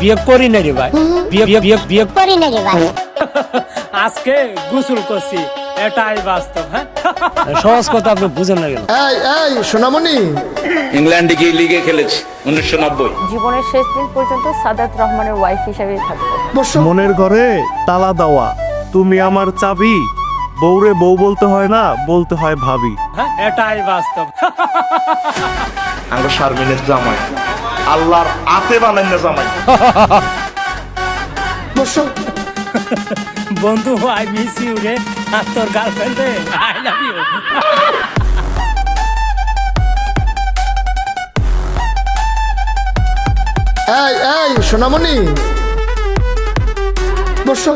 বিয়ে করি না রে ভাই। বিয়ে বিয়ে বিয়ে বিয়ে। করি না রে ভাই। আজকে গোসল করছি। এটাই বাস্তব হ্যাঁ? সহজ কথা আপনি বুঝেন না কেন? এই এই সোনামণি। ইংল্যান্ডে গিয়ে লিগে খেলেছি উনিশশো নব্বই। জীবনের শেষ দিন পর্যন্ত সাদাত রহমানের ওয়াইফ হিসেবেই থাকব। মনের ঘরে তালা দেওয়া। তুমি আমার চাবি। বউরে বউ বলতে হয় না বলতে হয় ভাবি। হ্যাঁ এটাই বাস্তব। আঙ্গ শারমিনের জামাই। আল্লাহর আতে বানাই না জামাই। বন্ধু আই মিস ইউ রে। আর তোর গার্লফ্রেন্ড রে আই লাভ ইউ এই এই সোনামণি। বসো।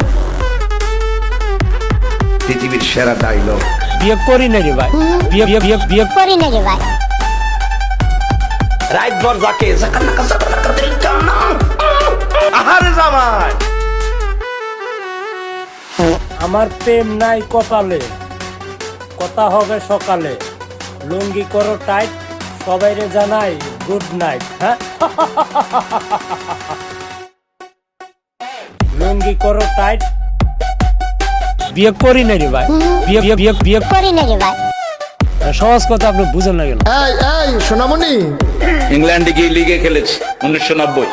পৃথিবীর সেরা ডাইলগ বিয়ে করি না রে ভাই। বিয়ে বিয়ে বিয়ে বিয়ে করি না রে ভাই। রাত ভর যাকে। আহারে জামাই। আমার প্রেম নাই কপালে কথা হবে সকালে। লুঙ্গি করো টাইট সবাইরে জানাই গুড নাইট হ্যাঁ? লুঙ্গি করো টাইট বিয়ে করি না রে ভাই। বিয়ে বিয়ে বিয়ে বিয়ে করি না রে ভাই। সহজ কথা আপনি বুঝেন না কেন? এই এই সোনামণি। ইংল্যান্ডে গিয়ে লিগে খেলেছি উনিশশো নব্বই।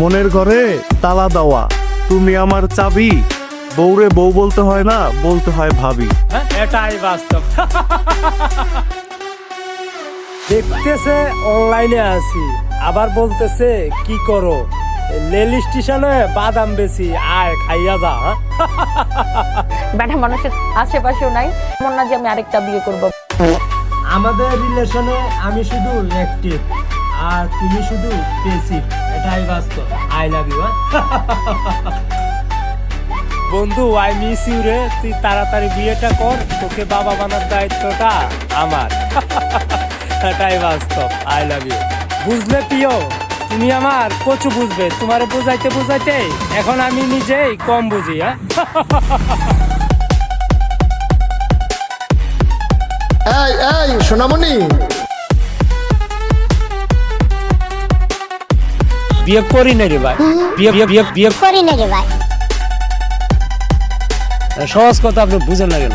মনের ঘরে তালা দেওয়া তুমি আমার চাবি। বউরে বউ বলতে হয় না বলতে হয় ভাবি। হ্যাঁ এটাই বাস্তব। দেখতেছে অনলাইনে আছি। আবার বলতেছে কি করো? রেল স্টেশনে বাদাম বেশি আয় খাইয়া যা হ্যাঁ? ব্যাটা মানুষের আশেপাশেও নাই। এমন না যে আমি আরেকটা বিয়ে করব। আমাদের রিলেশনে আমি শুধু অ্যাক্টিভ আর তুমি শুধু পেসিভ। এটাই বাস্তব। আই লাভ ইউ বন্ধু আই মিস ইউ রে। তুই তাড়াতাড়ি বিয়েটা কর। তোকে বাবা বানার দায়িত্বটা আমার। এটাই বাস্তব। I love you. বুঝলে প্রিয় তুমি আমার কচু বুঝবে তোমারে বুঝাইতে বুঝাইতে এখন আমি নিজেই কম বুঝি হ্যাঁ? এই এই সোনামণি। বিয়ে করি না রে ভাই। বিয়ে বিয়ে বিয়ে বিয়ে করি না রে ভাই। সহজ কথা আপনি বুঝেন না কেন?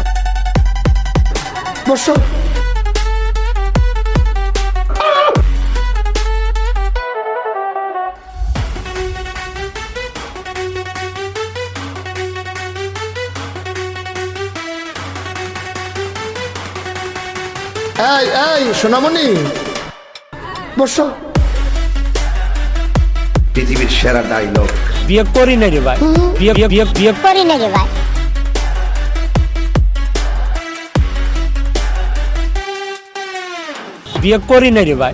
বসো। এই এই সোনামণি। বসো। পৃথিবীর সেরা ডায়লগ বিয়ে করি না রে ভাই। বিয়ে বিয়ে বিয়ে বিয়ে করি না রে ভাই। বিয়ে করি না রে ভাই।